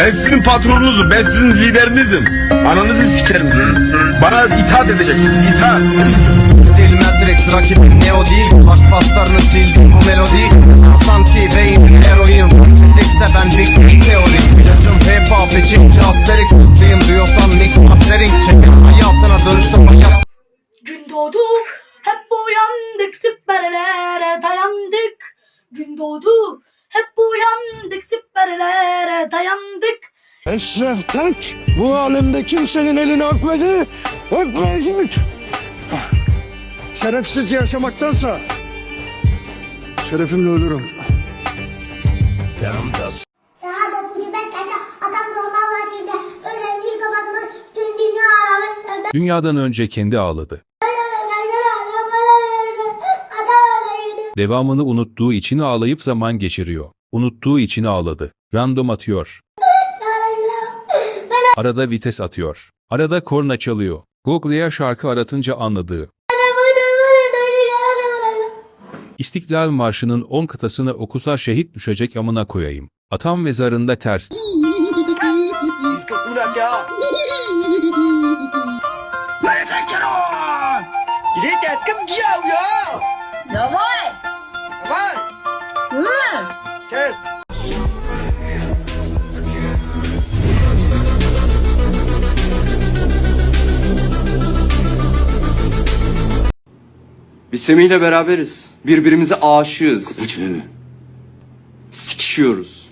Ben sizin patronunuzum. Ben sizin liderinizim. Ananızı sikerim sizin. Bana itaat edeceksiniz. İtaat. Dil Matrix rakibim Neo değil Kulak paslarını sildim bu melodi Sanki beynim heroin Fizikse ben Big teori İlacım hip hop içimci Asterix Hızlıyım diyorsan mix mastering Çekin hayatına dönüştüm hayat Gün doğdu, hep uyandık, siperlere dayandık. Gün doğdu, hep uyandık, siperlere dayandık. Eşref Tek bu alemde kimsenin elini öpmedi, öpmeyecek. Şerefsizce yaşamaktansa şerefimle ölürüm. Saat 9.05'lerde adam normal vaziyette öğrenciyi kapatmış tüm dünya alemı Dünyadan önce kendi ağladı. Devamını unuttuğu için ağlayıp zaman geçiriyor. Unuttuğu için ağladı. Random atıyor. Arada vites atıyor. Arada korna çalıyor. Google'ya şarkı aratınca anladığı. İstiklal Marşı'nın 10 kıtasını okusa şehit düşecek amına koyayım. Atam mezarında ters. Biz Semih'le beraberiz. Birbirimize aşığız. Sikişiyoruz.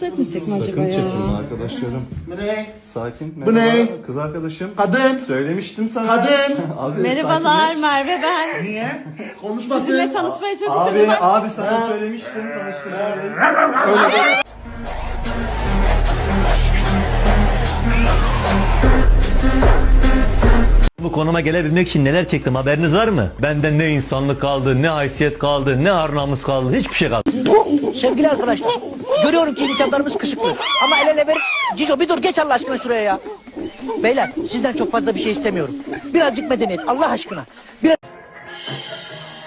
Sakın çekinme arkadaşlarım. Bu ne? Sakin. Bu ne? Kız arkadaşım. Kadın. Söylemiştim sana. Kadın. Abi, Merhabalar sakinleş. Merve ben. Niye? Konuşmasın. Sizinle tanışmaya çok Abi, istedim. abi sana söylemiştim. Tanıştırma. Bu konuma gelebilmek için neler çektim haberiniz var mı? Benden ne insanlık kaldı, ne haysiyet kaldı, ne ar namus kaldı, hiçbir şey kaldı. Sevgili arkadaşlar, görüyorum ki imkanlarımız kısıtlı. Ama el ele verip, Cico bir dur geç Allah aşkına şuraya ya. Beyler, sizden çok fazla bir şey istemiyorum. Birazcık medeniyet, Allah aşkına. Biraz...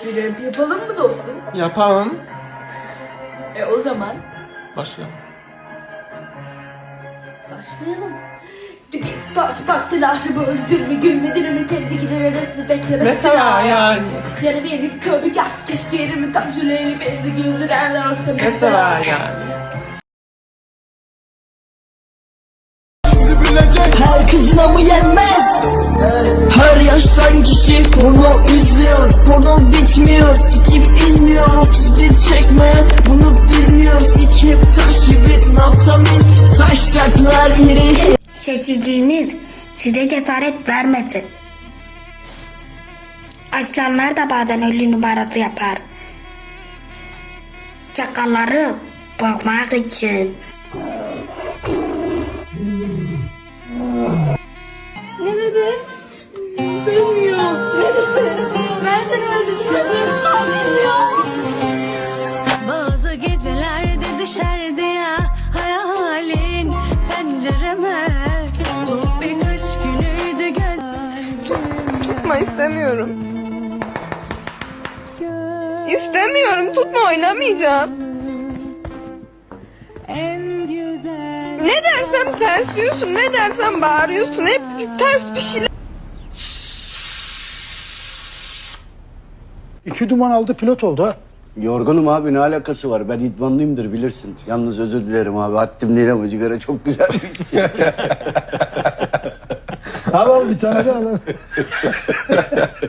Bir rap yapalım mı dostum? Yapalım. E o zaman Başla. başlayalım. Tutar baktı laşı böyle zulmü gülme dilimi telli gider hedefini bekleme Mesela yani. Yarı bir bir köpük yaz keşke yerimi tam jüleyli belli güldürenler olsa Mesela yani. Her kızın amı yenmez. Her yaştan kişi porno izliyor. Porno bitmiyor, sikim inmiyor. 31 Seçiciniz size cesaret vermesin. Aslanlar da bazen ölü numarası yapar. Çakalları bokmak için. İstemiyorum tutma oynamayacağım. Ne dersem ters diyorsun, ne dersem bağırıyorsun. Hep ters bir şeyler. İki duman aldı pilot oldu ha. Yorgunum abi ne alakası var ben idmanlıyımdır bilirsin. Yalnız özür dilerim abi haddim değil ama cigara çok güzel bir şey. Al al bir tane daha al.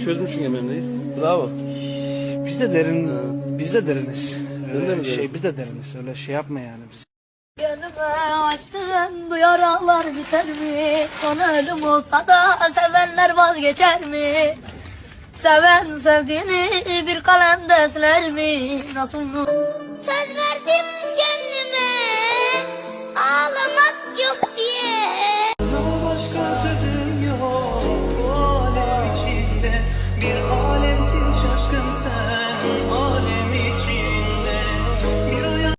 Şeyi çözmüşsün Emre'ndeyiz. Bravo. Biz de derin, biz de deriniz. Öyle şey biz de deriniz öyle şey yapma yani. Gönlüme açtığın bu yaralar biter mi? Son ölüm olsa da sevenler vazgeçer mi? Seven sevdiğini bir kalemde siler mi? Nasıl mı? Söz verdim kendime ağlamak yok diye